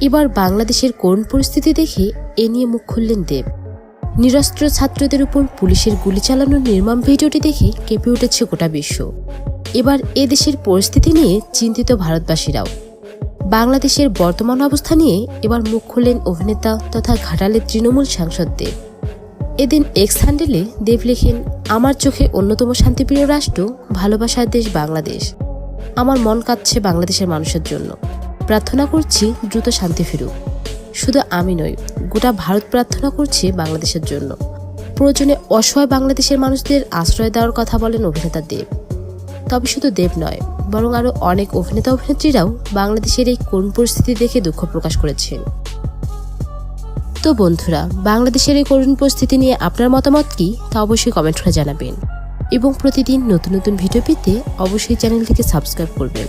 এবার বাংলাদেশের করুণ পরিস্থিতি দেখে এ নিয়ে মুখ খুললেন দেব। নিরস্ত্র ছাত্রদের উপর পুলিশের গুলি চালানোর নির্মম ভিডিওটি দেখে কেঁপে উঠেছে গোটা বিশ্ব। এবার এ দেশের পরিস্থিতি নিয়ে চিন্তিত ভারতবাসীরাও। বাংলাদেশের বর্তমান অবস্থা নিয়ে এবার মুখ খুললেন অভিনেতা তথা ঘাটালের তৃণমূল সাংসদ দেব। এদিন এক্স হ্যান্ডেলে দেব লেখেন, আমার চোখে অন্যতম শান্তিপ্রিয় রাষ্ট্র, ভালোবাসার দেশ বাংলাদেশ। আমার মন কাঁদছে বাংলাদেশের মানুষের জন্য। প্রার্থনা করছি দ্রুত শান্তি ফিরুক। শুধু আমি নই, গোটা ভারত প্রার্থনা করছে বাংলাদেশের জন্য। প্রয়োজনে অসহায় বাংলাদেশের মানুষদের আশ্রয় দেওয়ার কথা বলেন অভিনেতা দেব। তবে শুধু দেব নয়, বরং আরও অনেক অভিনেতা অভিনেত্রীরাও বাংলাদেশের এই করুণ পরিস্থিতি দেখে দুঃখ প্রকাশ করেছেন। তো বন্ধুরা, বাংলাদেশের এই করুণ পরিস্থিতি নিয়ে আপনার মতামত কি তা অবশ্যই কমেন্ট করে জানাবেন। এবং প্রতিদিন নতুন নতুন ভিডিও পেতে অবশ্যই চ্যানেলটিকে সাবস্ক্রাইব করবেন।